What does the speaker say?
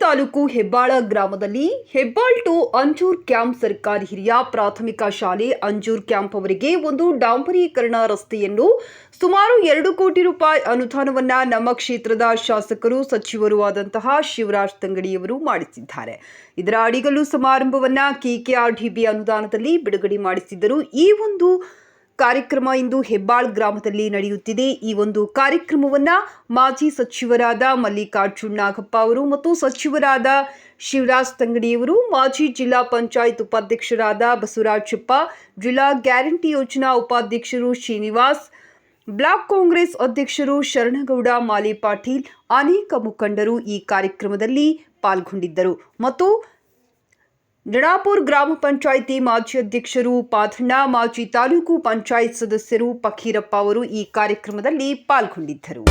ತಾಲೂಕು ಹೆಬ್ಬಾಳ ಗ್ರಾಮದಲ್ಲಿ Hebbal to ಅಂಜೂರ್ camp ಸರ್ಕಾರಿ ಹಿರಿಯ ಪ್ರಾಥಮಿಕ ಶಾಲೆ ಅಂಜೂರ್ ಕ್ಯಾಂಪ್ ಅವರಿಗೆ ಒಂದು ಡಾಂಬರೀಕರಣ ರಸ್ತೆಯನ್ನು ಸುಮಾರು ಎರಡು ಕೋಟಿ ರೂಪಾಯಿ ಅನುದಾನವನ್ನು ನಮ್ಮ ಕ್ಷೇತ್ರದ ಶಾಸಕರು, ಸಚಿವರು ಆದಂತಹ ಶಿವರಾಜ್ ತಂಗಡಿಯವರು ಮಾಡಿಸಿದ್ದಾರೆ. ಇದರ ಅಡಿಗಲ್ಲು ಸಮಾರಂಭವನ್ನ ಕೆಕೆಆರ್ಡಿಬಿ ಅನುದಾನದಲ್ಲಿ ಬಿಡುಗಡೆ ಮಾಡಿಸಿದ್ದರು. ಈ ಒಂದು ಕಾರ್ಯಕ್ರಮ ಇಂದು ಹೆಬ್ಬಾಳ್ ಗ್ರಾಮದಲ್ಲಿ ನಡೆಯುತ್ತಿದೆ. ಈ ಒಂದು ಕಾರ್ಯಕ್ರಮವನ್ನ ಮಾಜಿ ಸಚಿವರಾದ ಮಲ್ಲಿಕಾರ್ಜುನ್ ನಾಗಪ್ಪ ಅವರು ಮತ್ತು ಸಚಿವರಾದ ಶಿವರಾಜ್ ತಂಗಡಿಯವರು ಮಾಜಿ ಜಿಲ್ಲಾ ಪಂಚಾಯತ್ ಉಪಾಧ್ಯಕ್ಷರಾದ ಬಸವರಾಜಪ್ಪ, ಜಿಲ್ಲಾ ಗ್ಯಾರಂಟಿ ಯೋಜನಾ ಉಪಾಧ್ಯಕ್ಷರು ಶ್ರೀನಿವಾಸ್, ಬ್ಲಾಕ್ ಕಾಂಗ್ರೆಸ್ ಅಧ್ಯಕ್ಷರು ಶರಣಗೌಡ, ಮಾಲಿ ಪಾಟೀಲ್ ಅನೇಕ ಮುಖಂಡರು ಈ ಕಾರ್ಯಕ್ರಮದಲ್ಲಿ ಪಾಲ್ಗೊಂಡಿದ್ದರು. ಮತ್ತು ಜಡಾಪುರ್ ಗ್ರಾಮ ಪಂಚಾಯಿತಿ ಮಾಜಿ ಅಧ್ಯಕ್ಷರು ಪಾಥಣ್ಣ, ಮಾಜಿ ತಾಲೂಕು ಪಂಚಾಯತ್ ಸದಸ್ಯರು ಪಕ್ಕೀರಪ್ಪ ಅವರು ಈ ಕಾರ್ಯಕ್ರಮದಲ್ಲಿ ಪಾಲ್ಗೊಂಡಿದ್ದರು.